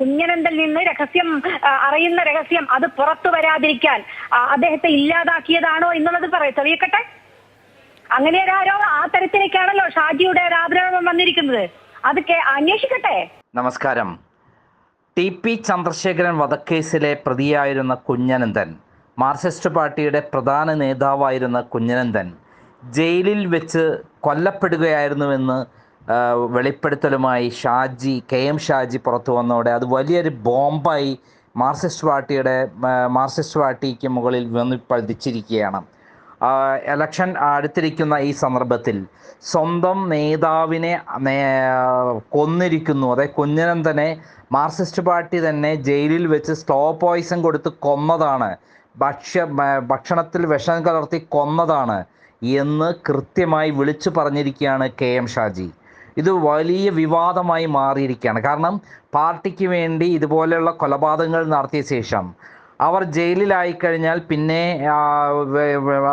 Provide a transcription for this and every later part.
കുഞ്ഞനന്തൽ നിന്ന് രഹസ്യം അറിയുന്ന രഹസ്യം അത് പുറത്തു വരാതിരിക്കാൻ അദ്ദേഹത്തെ ഇല്ലാതാക്കിയതാണോ എന്നുള്ളത് പറയും തെളിയിക്കട്ടെ? അങ്ങനെ ഒരാരോ ആ തരത്തിലേക്കാണല്ലോ ഷാജിയുടെ ഒരു ആരോപണം വന്നിരിക്കുന്നത്. അത് അന്വേഷിക്കട്ടെ? നമസ്കാരം. ടി പി ചന്ദ്രശേഖരൻ വധക്കേസിലെ പ്രതിയായിരുന്ന കുഞ്ഞനന്ദൻ മാർക്സിസ്റ്റ് പാർട്ടിയുടെ പ്രധാന നേതാവായിരുന്ന കുഞ്ഞനന്ദൻ ജയിലിൽ വെച്ച് കൊല്ലപ്പെടുകയായിരുന്നുവെന്ന് വെളിപ്പെടുത്തലുമായി ഷാജി കെ എം ഷാജി പുറത്തു വന്നതോടെ അത് വലിയൊരു ബോംബായി മാർക്സിസ്റ്റ് പാർട്ടിയുടെ മാർസിസ്റ്റ് പാർട്ടിക്ക് മുകളിൽ വന്ന് പതിച്ചിരിക്കുകയാണ്. എലക്ഷൻ അടുത്തിരിക്കുന്ന ഈ സന്ദർഭത്തിൽ സ്വന്തം നേതാവിനെ കൊന്നിരിക്കുന്നു കൊന്നിരിക്കുന്നു. കുഞ്ഞനം കുഞ്ഞനന്തനെ മാർക്സിസ്റ്റ് പാർട്ടി തന്നെ ജയിലിൽ വെച്ച് സ്ലോ പോയിസൺ കൊടുത്ത് കൊന്നതാണ്. ഭക്ഷ്യ ഭക്ഷണത്തിൽ വിഷം കലർത്തി കൊന്നതാണ് എന്ന് കൃത്യമായി വിളിച്ചു പറഞ്ഞിരിക്കുകയാണ് കെ എം ഷാജി. ഇത് വലിയ വിവാദമായി മാറിയിരിക്കുകയാണ്. കാരണം പാർട്ടിക്ക് വേണ്ടി ഇതുപോലെയുള്ള കൊലപാതകങ്ങൾ നടത്തിയ ശേഷം അവർ ജയിലിലായി കഴിഞ്ഞാൽ പിന്നെ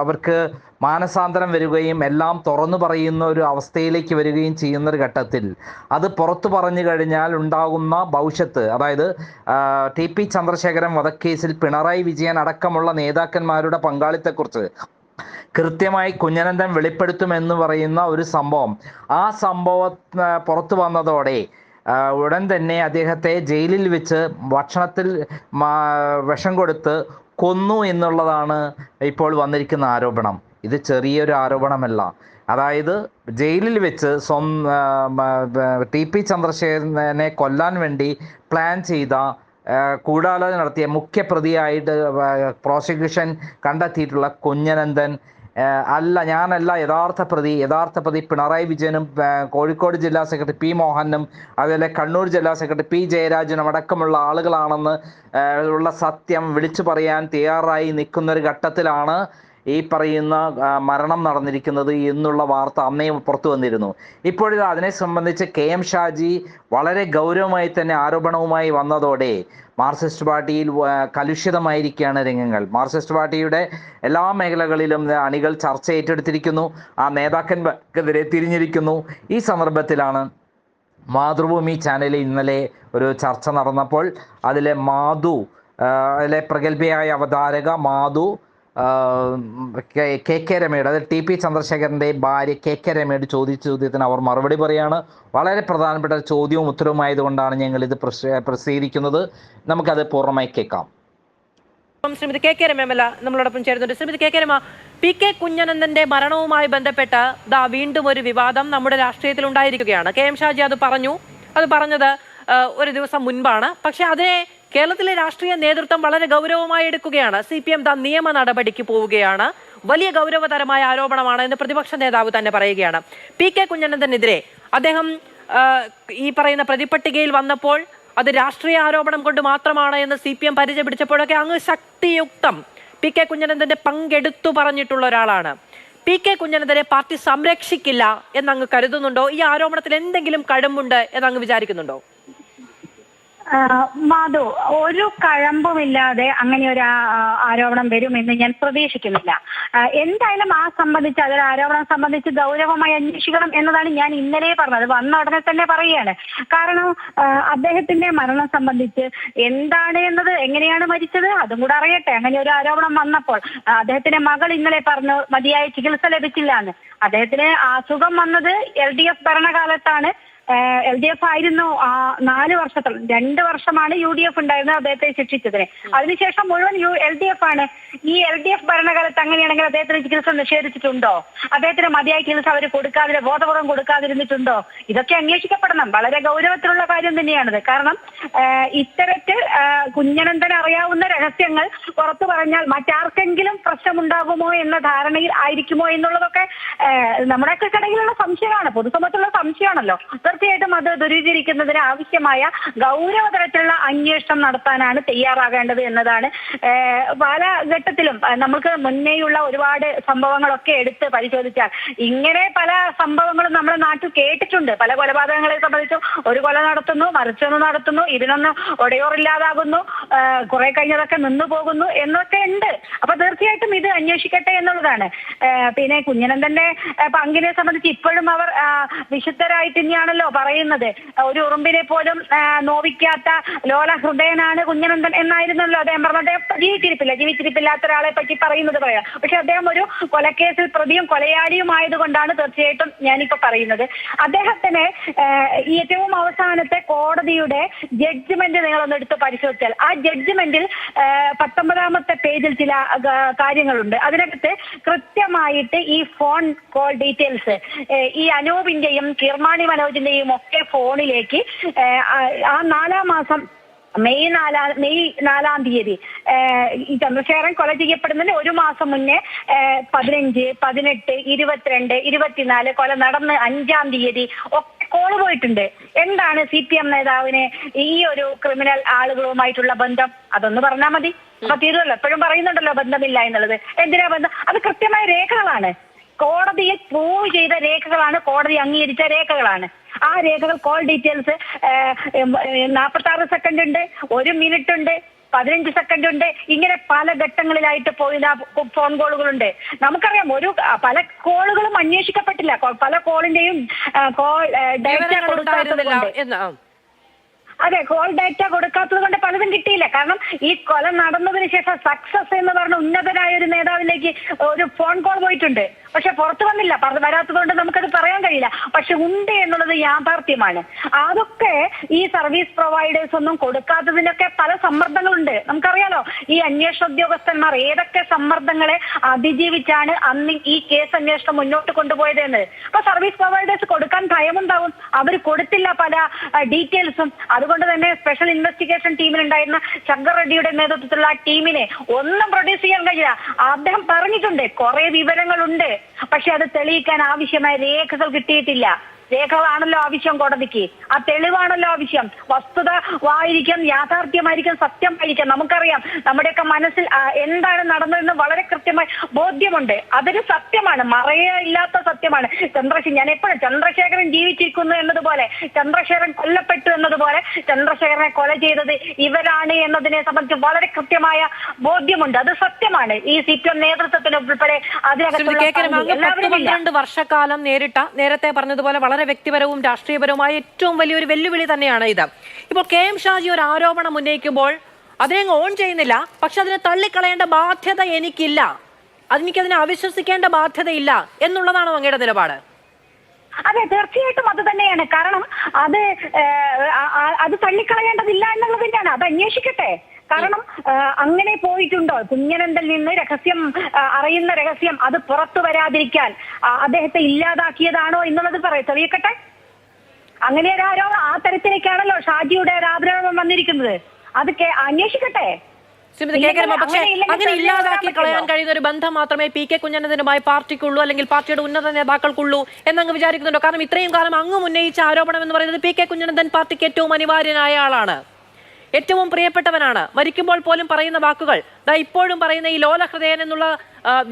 അവർക്ക് മാനസാന്തരം വരികയും എല്ലാം തുറന്നു പറയുന്ന ഒരു അവസ്ഥയിലേക്ക് വരികയും ചെയ്യുന്ന ഒരു ഘട്ടത്തിൽ അത് പുറത്തു പറഞ്ഞു കഴിഞ്ഞാൽ ഉണ്ടാകുന്ന ഭവിഷ്യത്ത് അതായത് ടി പി ചന്ദ്രശേഖരൻ വധക്കേസിൽ പിണറായി വിജയൻ അടക്കമുള്ള നേതാക്കന്മാരുടെ പങ്കാളിത്തത്തെക്കുറിച്ച് കൃത്യമായി കുഞ്ഞനന്തൻ വെളിപ്പെടുത്തുമെന്ന് പറയുന്ന ഒരു സംഭവം. ആ സംഭവം പുറത്തു വന്നതോടെ ഉടൻ തന്നെ അദ്ദേഹത്തെ ജയിലിൽ വെച്ച് ഭക്ഷണത്തിൽ വിഷം കൊടുത്ത് കൊന്നു എന്നുള്ളതാണ് ഇപ്പോൾ വന്നിരിക്കുന്ന ആരോപണം. ഇത് ചെറിയൊരു ആരോപണമല്ല. അതായത് ജയിലിൽ വെച്ച് സ്വം ടി പി ചന്ദ്രശേഖരനെ കൊല്ലാൻ വേണ്ടി പ്ലാൻ ചെയ്ത കൂടാലോചന നടത്തിയ മുഖ്യ പ്രതിയായിട്ട് പ്രോസിക്യൂഷൻ കണ്ടെത്തിയിട്ടുള്ള കുഞ്ഞനന്ദൻ അല്ല ഞാനല്ല യഥാർത്ഥ പ്രതി യഥാർത്ഥ പ്രതി പിണറായി വിജയനും കോഴിക്കോട് ജില്ലാ സെക്രട്ടറി പി മോഹനും അതുപോലെ കണ്ണൂർ ജില്ലാ സെക്രട്ടറി പി ജയരാജനും അടക്കമുള്ള ആളുകളാണെന്ന് ഉള്ള സത്യം വിളിച്ചു പറയാൻ തയ്യാറായി നിൽക്കുന്ന ഒരു ഘട്ടത്തിലാണ് ഈ പറയുന്ന മരണം നടന്നിരിക്കുന്നത് എന്നുള്ള വാർത്ത അന്നേയും പുറത്തു വന്നിരുന്നു. ഇപ്പോഴിത് അതിനെ സംബന്ധിച്ച് കെ എം ഷാജി വളരെ ഗൗരവമായി തന്നെ ആരോപണവുമായി വന്നതോടെ മാർക്സിസ്റ്റ് പാർട്ടിയിൽ കലുഷിതമായിരിക്കുകയാണ് രംഗങ്ങൾ. മാർക്സിസ്റ്റ് പാർട്ടിയുടെ എല്ലാ മേഖലകളിലും അണികൾ ചർച്ച ഏറ്റെടുത്തിരിക്കുന്നു. ആ നേതാക്കന്മാർക്കെതിരെ തിരിഞ്ഞിരിക്കുന്നു. ഈ സന്ദർഭത്തിലാണ് മാതൃഭൂമി ചാനലിൽ ഇന്നലെ ഒരു ചർച്ച നടന്നപ്പോൾ അതിലെ മാധു അതിലെ പ്രഗത്ഭയായ അവതാരക മാധു കെ കെ രമയുടെ അതായത് ടി പി ചന്ദ്രശേഖരന്റെ ഭാര്യ കെ കെ രമയുടെ ചോദിച്ച ചോദ്യത്തിന് അവർ മറുപടി പറയാണ്. വളരെ പ്രധാനപ്പെട്ട ചോദ്യവും ഉത്തരവുമായതുകൊണ്ടാണ് ഞങ്ങൾ ഇത് പ്രസിദ്ധീകരിക്കുന്നത്. നമുക്കത് പൂർണമായി കേൾക്കാം. ശ്രീമതി കെ കെ രമയല്ല നമ്മളോടൊപ്പം ചേരുന്നുണ്ട്. Shrimati K K Rema P K കുഞ്ഞനന്ദന്റെ മരണവുമായി ബന്ധപ്പെട്ട് ദാ വീണ്ടും ഒരു വിവാദം നമ്മുടെ രാഷ്ട്രീയത്തിൽ ഉണ്ടായിരിക്കുകയാണ്. കെ എം ഷാജി അത് പറഞ്ഞു. അത് പറഞ്ഞത് ഒരു ദിവസം മുൻപാണ്. പക്ഷെ അതിനെ കേരളത്തിലെ രാഷ്ട്രീയ നേതൃത്വം വളരെ ഗൗരവമായി എടുക്കുകയാണ്. സി പി എം താൻ നിയമ നടപടിക്ക് പോവുകയാണ്. വലിയ ഗൗരവതരമായ ആരോപണമാണ് എന്ന് പ്രതിപക്ഷ നേതാവ് തന്നെ പറയുകയാണ്. പി കെ കുഞ്ഞനന്ദനെതിരെ അദ്ദേഹം ഈ പറയുന്ന പ്രതിപട്ടികയിൽ വന്നപ്പോൾ അത് രാഷ്ട്രീയ ആരോപണം കൊണ്ട് മാത്രമാണ് എന്ന് സി പി എം പരിചയ പിടിച്ചപ്പോഴൊക്കെ അങ്ങ് ശക്തിയുക്തം പി കെ കുഞ്ഞനന്ദന്റെ പങ്കെടുത്തു പറഞ്ഞിട്ടുള്ള ഒരാളാണ്. പി കെ കുഞ്ഞനന്ദനെ പാർട്ടി സംരക്ഷിക്കില്ല എന്നങ്ങ് കരുതുന്നുണ്ടോ? ഈ ആരോപണത്തിൽ എന്തെങ്കിലും കഴമ്പുണ്ട് എന്നങ്ങ് വിചാരിക്കുന്നുണ്ടോ? മാധു ഒരു കഴമ്പുമില്ലാതെ അങ്ങനെ ഒരു ആരോപണം വരുമെന്ന് ഞാൻ പ്രതീക്ഷിക്കുന്നില്ല. എന്തായാലും ആ സംബന്ധിച്ച് അതൊരു ആരോപണം സംബന്ധിച്ച് ഗൗരവമായി അന്വേഷിക്കണം എന്നതാണ് ഞാൻ ഇന്നലെ പറഞ്ഞത്. വന്ന ഉടനെ തന്നെ പറയുകയാണ്. കാരണം അദ്ദേഹത്തിന്റെ മരണം സംബന്ധിച്ച് എന്താണ് എന്നത് എങ്ങനെയാണ് മരിച്ചത് അതും കൂടെ അറിയട്ടെ. അങ്ങനെ ഒരു ആരോപണം വന്നപ്പോൾ അദ്ദേഹത്തിന്റെ മകൾ ഇന്നലെ പറഞ്ഞു മതിയായ ചികിത്സ ലഭിച്ചില്ല എന്ന്. അദ്ദേഹത്തിന് അസുഖം വന്നത് എൽ ഡി എഫ് ഭരണകാലത്താണ്. എൽ ഡി എഫ് ആയിരുന്നു ആ നാല് വർഷത്തോളം രണ്ട് വർഷമാണ് യു ഡി എഫ് ഉണ്ടായിരുന്നത് അദ്ദേഹത്തെ ശിക്ഷിച്ചതിന്. അതിനുശേഷം മുഴുവൻ യു എൽ ഡി എഫ് ആണ്. ഈ എൽ ഡി എഫ് ഭരണകാലത്ത് അങ്ങനെയാണെങ്കിൽ അദ്ദേഹത്തിന് ചികിത്സ നിഷേധിച്ചിട്ടുണ്ടോ? അദ്ദേഹത്തിന് മതിയായ ചികിത്സ അവർ കൊടുക്കാതെ ബോധപൂർവം കൊടുക്കാതിരുന്നിട്ടുണ്ടോ? ഇതൊക്കെ അന്വേഷിക്കപ്പെടണം. വളരെ ഗൗരവത്തിലുള്ള കാര്യം തന്നെയാണിത്. കാരണം ഇത്തരത്തിൽ കുഞ്ഞനന്തൻ അറിയാവുന്ന രഹസ്യങ്ങൾ പുറത്തു പറഞ്ഞാൽ മറ്റാർക്കെങ്കിലും പ്രശ്നമുണ്ടാകുമോ എന്ന ധാരണയിൽ ആയിരിക്കുമോ എന്നുള്ളതൊക്കെ നമ്മുടെയൊക്കെ കടയിലുള്ള സംശയമാണ്. പൊതുസമൂഹത്തിലുള്ള സംശയമാണല്ലോ. തീർച്ചയായിട്ടും അത് ദുരീകരിക്കുന്നതിന് ആവശ്യമായ ഗൗരവതരത്തിലുള്ള അന്വേഷണം നടത്താനാണ് തയ്യാറാകേണ്ടത് എന്നതാണ്. പല ഘട്ടത്തിലും നമുക്ക് മുന്നേയുള്ള ഒരുപാട് സംഭവങ്ങളൊക്കെ എടുത്ത് പരിശോധിച്ചാൽ ഇങ്ങനെ പല സംഭവങ്ങളും നമ്മുടെ നാട്ടിൽ കേട്ടിട്ടുണ്ട്. പല കൊലപാതകങ്ങളെ സംബന്ധിച്ചും ഒരു കൊല നടത്തുന്നു മറിച്ചൊന്ന് നടത്തുന്നു ഇതിനൊന്നും ഒടയോറില്ലാതാകുന്നു. കുറെ കഴിഞ്ഞതൊക്കെ നിന്നു പോകുന്നു എന്നൊക്കെ ഉണ്ട്. അപ്പൊ തീർച്ചയായിട്ടും ഇത് അന്വേഷിക്കട്ടെ എന്നുള്ളതാണ്. പിന്നെ കുഞ്ഞനന്തന്റെ പങ്കിനെ സംബന്ധിച്ച് ഇപ്പോഴും അവർ വിശുദ്ധരായി തന്നെയാണല്ലോ പറയുന്നത്. ഒരു ഉറുമ്പിനെ പോലും നോവിക്കാത്ത ലോല ഹൃദയനാണ് കുഞ്ഞനന്ദൻ എന്നായിരുന്നല്ലോ അദ്ദേഹം പറഞ്ഞത്. അദ്ദേഹം ജീവിച്ചിരിപ്പില്ല. ജീവിച്ചിരിപ്പില്ലാത്ത ഒരാളെ പറ്റി പറയുന്നത് പറയാം. പക്ഷെ അദ്ദേഹം ഒരു കൊലക്കേസിൽ പ്രതിയും കൊലയാളിയും ആയതുകൊണ്ടാണ് തീർച്ചയായിട്ടും ഞാനിപ്പോ പറയുന്നത്. അദ്ദേഹത്തിന് ഈ ഏറ്റവും അവസാനത്തെ കോടതിയുടെ ജഡ്ജ്മെന്റ് നിങ്ങളൊന്ന് എടുത്ത് പരിശോധിച്ചാൽ ആ ജഡ്ജ്മെന്റിൽ പത്തൊമ്പതാമത്തെ പേജിൽ ചില കാര്യങ്ങളുണ്ട്. അതിനകത്ത് കൃത്യമായിട്ട് ഈ ഫോൺ കോൾ ഡീറ്റെയിൽസ് ഈ അനൂപിന്റെയും കിർമാണി മനോജിന്റെയും ഒക്കെ ഫോണിലേക്ക് ആ- നാലാം മാസം മെയ് നാലാം മെയ് നാലാം തീയതി ഈ ചന്ദ്രശേഖരൻ കൊല ചെയ്യപ്പെടുന്നതിന് ഒരു മാസം മുന്നേ പതിനഞ്ച് പതിനെട്ട് ഇരുപത്തിരണ്ട് ഇരുപത്തിനാല് കൊല നടന്ന് അഞ്ചാം തീയതി ഒക്കെ കോൾ പോയിട്ടുണ്ട്. എന്താണ് സി പി എം നേതാവിന് ഈ ഒരു ക്രിമിനൽ ആളുകളുമായിട്ടുള്ള ബന്ധം? അതൊന്ന് പറഞ്ഞാൽ മതി. അപ്പൊ തീരുമല്ലോ എപ്പോഴും പറയുന്നുണ്ടല്ലോ ബന്ധമില്ല എന്നുള്ളത്. എന്തിനാ ബന്ധം? അത് കൃത്യമായ രേഖകളാണ്. കോടതിയിൽ പ്രൂവ് ചെയ്ത രേഖകളാണ് കോടതി അംഗീകരിച്ച രേഖകളാണ്. ആ രേഖകൾ കോൾ ഡീറ്റെയിൽസ് നാൽപ്പത്തി ആറ് സെക്കൻഡ് ഉണ്ട് ഒരു മിനിറ്റ് ഉണ്ട് പതിനഞ്ച് സെക്കൻഡ് ഉണ്ട്. ഇങ്ങനെ പല ഘട്ടങ്ങളിലായിട്ട് പോയി ഫോൺ കോളുകളുണ്ട് നമുക്കറിയാം ഒരു പല കോളുകളും അന്വേഷിക്കപ്പെട്ടില്ല. പല കോളിന്റെയും കോൾ ഡേറ്റ വിവരങ്ങൾ കൊടുക്കാത്തത് ഉണ്ടായിരുന്നില്ല കൊണ്ട് എന്ന്. ആ. അതെ കോൾ ഡാറ്റ കൊടുക്കാത്തത് കൊണ്ട് പലതും കിട്ടിയില്ല. കാരണം ഈ കൊല നടന്നതിന് ശേഷം സക്സസ് എന്ന് പറഞ്ഞ ഉന്നതരായ ഒരു നേതാവിലേക്ക് ഒരു ഫോൺ കോൾ പോയിട്ടുണ്ട്. പക്ഷെ പുറത്തു വന്നില്ല. വരാത്തത് കൊണ്ട് നമുക്കത് പറയാൻ കഴിയില്ല. പക്ഷെ ഉണ്ട് എന്നുള്ളത് യാഥാർത്ഥ്യമാണ്. അതൊക്കെ ഈ സർവീസ് പ്രൊവൈഡേഴ്സ് ഒന്നും കൊടുക്കാത്തതിനൊക്കെ പല സമ്മർദ്ദങ്ങളുണ്ട്. നമുക്കറിയാലോ ഈ അന്വേഷണ ഉദ്യോഗസ്ഥന്മാർ ഏതൊക്കെ സമ്മർദ്ദങ്ങളെ അതിജീവിച്ചാണ് അന്ന് ഈ കേസ് അന്വേഷണം മുന്നോട്ട് കൊണ്ടുപോയത് എന്ന് അപ്പൊ സർവീസ് പ്രൊവൈഡേഴ്സ് കൊടുക്കാൻ ഭയമുണ്ടാവും. അവർ കൊടുത്തില്ല പല ഡീറ്റെയിൽസും അതുകൊണ്ട് തന്നെ സ്പെഷ്യൽ ഇൻവെസ്റ്റിഗേഷൻ ടീമിലുണ്ടായിരുന്ന ശങ്കർ റെഡ്ഡിയുടെ നേതൃത്വത്തിലുള്ള ടീമിനെ ഒന്നും പ്രൊഡ്യൂസ് ചെയ്യാൻ കഴിയില്ല. അദ്ദേഹം പറഞ്ഞിട്ടുണ്ട് കുറെ വിവരങ്ങളുണ്ട്. പക്ഷെ അത് തെളിയിക്കാൻ ആവശ്യമായ രേഖകൾ കിട്ടിയിട്ടില്ല. രേഖകളാണല്ലോ ആവശ്യം കോടതിക്ക്. ആ തെളിവാണല്ലോ ആവശ്യം. വസ്തുത ആയിരിക്കും യാഥാർത്ഥ്യമായിരിക്കും സത്യമായിരിക്കും. നമുക്കറിയാം നമ്മുടെയൊക്കെ മനസ്സിൽ എന്താണ് നടന്നതെന്ന് വളരെ കൃത്യമായി ബോധ്യമുണ്ട്. അതൊരു സത്യമാണ്. മറയില്ലാത്ത സത്യമാണ്. ചന്ദ്രശേഖരൻ ഞാൻ എപ്പോഴും ചന്ദ്രശേഖരൻ ജീവിച്ചിരിക്കുന്നു എന്നതുപോലെ ചന്ദ്രശേഖരൻ കൊല്ലപ്പെട്ടു എന്നതുപോലെ ചന്ദ്രശേഖരനെ കൊല ചെയ്തത് ഇവരാണ് എന്നതിനെ സംബന്ധിച്ച് വളരെ കൃത്യമായ ബോധ്യമുണ്ട്. അത് സത്യമാണ്. ഈ സി പി എം നേതൃത്വത്തിന് ഉൾപ്പെടെ അതിനകത്ത് പന്ത്രണ്ട് വർഷക്കാലം നേരിട്ട നേരത്തെ പറഞ്ഞതുപോലെ വളരെ വ്യക്തിപരവും രാഷ്ട്രീയപരവുമായ ഏറ്റവും വലിയൊരു വെല്ലുവിളി തന്നെയാണ് ഇത്. ഇപ്പോൾ കെ എം ഷാജി ഒരു ആരോപണം ഉന്നയിക്കുമ്പോൾ അതിനെ ഓൺ ചെയ്യുന്നില്ല. പക്ഷെ അതിനെ തള്ളിക്കളയേണ്ട ബാധ്യത എനിക്കില്ല. അതെനിക്കതിനെ അവിശ്വസിക്കേണ്ട ബാധ്യതയില്ല എന്നുള്ളതാണോ അങ്ങയുടെ നിലപാട്? അതെ തീർച്ചയായിട്ടും അത് തന്നെയാണ്. കാരണം അത് അത് തള്ളിക്കളയേണ്ടതില്ല എന്നുള്ളത് തന്നെയാണ് അത് അന്വേഷിക്കട്ടെ. കാരണം അങ്ങനെ പോയിട്ടുണ്ടോ? കുഞ്ഞനന്തൽ നിന്ന് രഹസ്യം അറിയുന്ന രഹസ്യം അത് പുറത്തു വരാതിരിക്കാൻ അദ്ദേഹത്തെ ഇല്ലാതാക്കിയതാണോ എന്നുള്ളത് പറയും തെളിയിക്കട്ടെ? അങ്ങനെ ഒരു ആരോപണം ആ തരത്തിലേക്കാണല്ലോ ഷാജിയുടെ ഒരു ആരോപണം വന്നിരിക്കുന്നത്. അത് അന്വേഷിക്കട്ടെ? പക്ഷേ അങ്ങനെ ഇല്ലാതാക്കി കളയാൻ. കഴിയുന്ന ഒരു ബന്ധം മാത്രമേ പി കെ കുഞ്ഞനന്ദനുമായി പാർട്ടിക്കുള്ളൂ അല്ലെങ്കിൽ പാർട്ടിയുടെ ഉന്നത നേതാക്കൾക്കുള്ളൂ എന്നങ്ങ് വിചാരിക്കുന്നുണ്ടോ? കാരണം ഇത്രയും കാലം അങ്ങ് ഉന്നയിച്ച ആരോപണം എന്ന് പറയുന്നത് പി കെ കുഞ്ഞനന്ദൻ പാർട്ടിക്ക് ഏറ്റവും അനിവാര്യനായ ആളാണ്. ഏറ്റവും പ്രിയപ്പെട്ടവനാണ്. മരിക്കുമ്പോൾ പോലും പറയുന്ന വാക്കുകൾ ദാ ഇപ്പോഴും പറയുന്ന ഈ ലോല ഹൃദയൻ എന്നുള്ള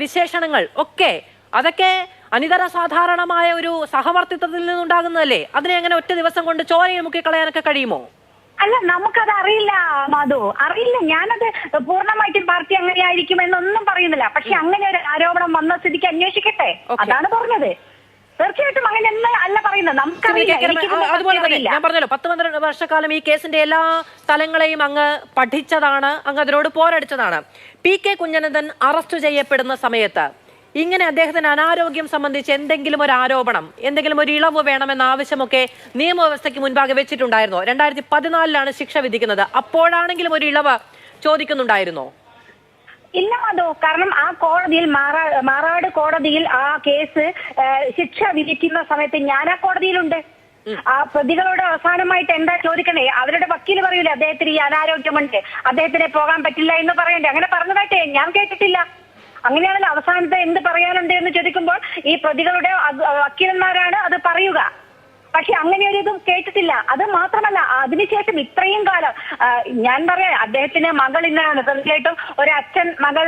വിശേഷണങ്ങൾ ഒക്കെ അതൊക്കെ അനിതര സാധാരണമായ ഒരു സഹവർത്തിത്വത്തിൽ നിന്നുണ്ടാകുന്നതല്ലേ? അതിനെ അങ്ങനെ ഒറ്റ ദിവസം കൊണ്ട് ചോരയിൽ മുക്കി കളയാനൊക്കെ കഴിയുമോ? അല്ല നമുക്കത് അറിയില്ല മാധു. അറിയില്ല. ഞാനത് പൂർണമായിട്ടും പാർട്ടി അങ്ങനെയായിരിക്കും എന്നൊന്നും പറയുന്നില്ല. പക്ഷെ അങ്ങനെ ഒരു ആരോപണം വന്ന സ്ഥിതിക്ക് അന്വേഷിക്കട്ടെ? അതാണ് പറഞ്ഞത്. തീർച്ചയായിട്ടും അങ്ങനെ എന്ന് അല്ല പറയുന്നത്. നമുക്കറിയില്ല. അതുപോലെ തന്നെ ഞാൻ പറഞ്ഞല്ലോ പത്ത് പന്ത്രണ്ട് വർഷക്കാലം ഈ കേസിന്റെ എല്ലാ തലങ്ങളെയും അങ്ങ് പഠിച്ചതാണ് അങ്ങ് അതിനോട് പോരടിച്ചതാണ്. പി കെ കുഞ്ഞനന്ദൻ അറസ്റ്റ് ചെയ്യപ്പെടുന്ന സമയത്ത് ഇങ്ങനെ അദ്ദേഹത്തിന് അനാരോഗ്യം സംബന്ധിച്ച് എന്തെങ്കിലും ഒരു ആരോപണം എന്തെങ്കിലും ഒരു ഇളവ് വേണമെന്ന ആവശ്യമൊക്കെ നിയമവ്യവസ്ഥയ്ക്ക് മുൻപാകെ വെച്ചിട്ടുണ്ടായിരുന്നോ? രണ്ടായിരത്തി പതിനാലിലാണ് ശിക്ഷ വിധിക്കുന്നത്. അപ്പോഴാണെങ്കിലും ഒരു ഇളവ് ചോദിക്കുന്നുണ്ടായിരുന്നോ? ഇല്ല അതോ കാരണം ആ കോടതിയിൽ മാറാ കോടതിയിൽ ആ കേസ് ശിക്ഷ വിധിക്കുന്ന സമയത്ത് ഞാൻ ആ കോടതിയിലുണ്ട് ആ പ്രതികളോട് അവസാനമായിട്ട് എന്താ ചോദിക്കണേ? അവരുടെ വക്കീൽ പറയൂലേ അദ്ദേഹത്തിന് ഈ അനാരോഗ്യമുണ്ട് അദ്ദേഹത്തിന് പോകാൻ പറ്റില്ല എന്ന് പറയണ്ടേ? അങ്ങനെ പറഞ്ഞതായിട്ടേ ഞാൻ കേട്ടിട്ടില്ല. അങ്ങനെയാണല്ലോ അവസാനത്തെ എന്ത് പറയാനുണ്ട് എന്ന് ചോദിക്കുമ്പോൾ ഈ പ്രതികളുടെ വക്കീലന്മാരാണ് അത് പറയുക. പക്ഷെ അങ്ങനെ ഒരു കേട്ടിട്ടില്ല. അത് മാത്രമല്ല അതിനുശേഷം ഇത്രയും കാലം ഞാൻ പറയാം അദ്ദേഹത്തിന് മകൾ ഇന്നാണ്. തീർച്ചയായിട്ടും ഒരു അച്ഛൻ മകൾ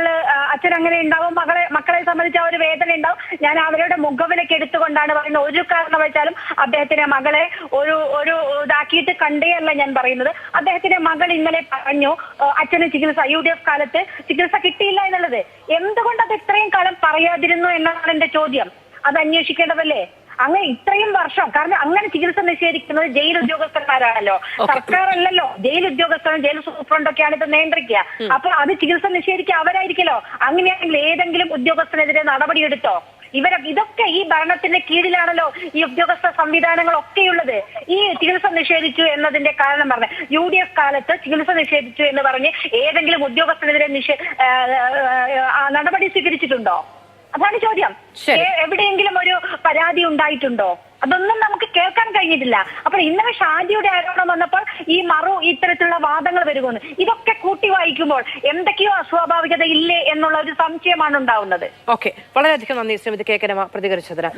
അച്ഛൻ അങ്ങനെ ഉണ്ടാവും മകളെ മക്കളെ സംബന്ധിച്ച ഒരു വേദന ഉണ്ടാവും. ഞാൻ അവരുടെ മുഖവിലേക്ക് എടുത്തുകൊണ്ടാണ് പറയുന്നത്. ഒരു കാരണം വെച്ചാലും അദ്ദേഹത്തിന്റെ മകളെ ഒരു ഒരു ഇതാക്കിയിട്ട് കണ്ടേ അല്ല ഞാൻ പറയുന്നത്. അദ്ദേഹത്തിന്റെ മകൾ ഇന്നലെ പറഞ്ഞു അച്ഛന് ചികിത്സ യു ഡി എഫ് കാലത്ത് ചികിത്സ കിട്ടിയില്ല എന്നുള്ളത്. എന്തുകൊണ്ട് അത് ഇത്രയും കാലം പറയാതിരുന്നു എന്നാണ് എന്റെ ചോദ്യം. അത് അന്വേഷിക്കേണ്ടതല്ലേ? അങ്ങനെ ഇത്രയും വർഷം കാരണം അങ്ങനെ ചികിത്സ നിഷേധിക്കുന്നത് ജയിൽ ഉദ്യോഗസ്ഥന്മാരാണല്ലോ. സർക്കാർ അല്ലല്ലോ ജയിൽ ഉദ്യോഗസ്ഥരും ജയിൽ സൂപ്രണ്ടൊക്കെയാണ് ഇത് നിയന്ത്രിക്കുക. അപ്പൊ അത് ചികിത്സ നിഷേധിക്കുക അവരായിരിക്കല്ലോ. അങ്ങനെയാണെങ്കിൽ ഏതെങ്കിലും ഉദ്യോഗസ്ഥനെതിരെ നടപടിയെടുത്തോ? ഇവരെ ഇതൊക്കെ ഈ ഭരണത്തിന്റെ കീഴിലാണല്ലോ ഈ ഉദ്യോഗസ്ഥ സംവിധാനങ്ങളൊക്കെയുള്ളത്. ഈ ചികിത്സ നിഷേധിച്ചു എന്നതിന്റെ കാരണം പറഞ്ഞ യു ഡി എഫ് കാലത്ത് ചികിത്സ നിഷേധിച്ചു എന്ന് പറഞ്ഞ് ഏതെങ്കിലും ഉദ്യോഗസ്ഥനെതിരെ നിഷേ നടപടി സ്വീകരിച്ചിട്ടുണ്ടോ? അതാണ് ചോദ്യം. എവിടെയെങ്കിലും ഒരു പരാതി ഉണ്ടായിട്ടുണ്ടോ? അതൊന്നും നമുക്ക് കേൾക്കാൻ കഴിഞ്ഞിട്ടില്ല. അപ്പോൾ ഇന്നലെ ഷാജിയുടെ ആരോപണം വന്നപ്പോൾ ഈ മറു ഇത്തരത്തിലുള്ള വാദങ്ങൾ വരുമെന്ന്. ഇതൊക്കെ കൂട്ടി വായിക്കുമ്പോൾ എന്തൊക്കെയോ അസ്വാഭാവികത ഇല്ലേ എന്നുള്ള ഒരു സംശയമാണ് ഉണ്ടാവുന്നത്. ഓക്കെ. വളരെയധികം നന്ദി ശ്രീമതി കേക്കരമ പ്രതികരിച്ചതിന്.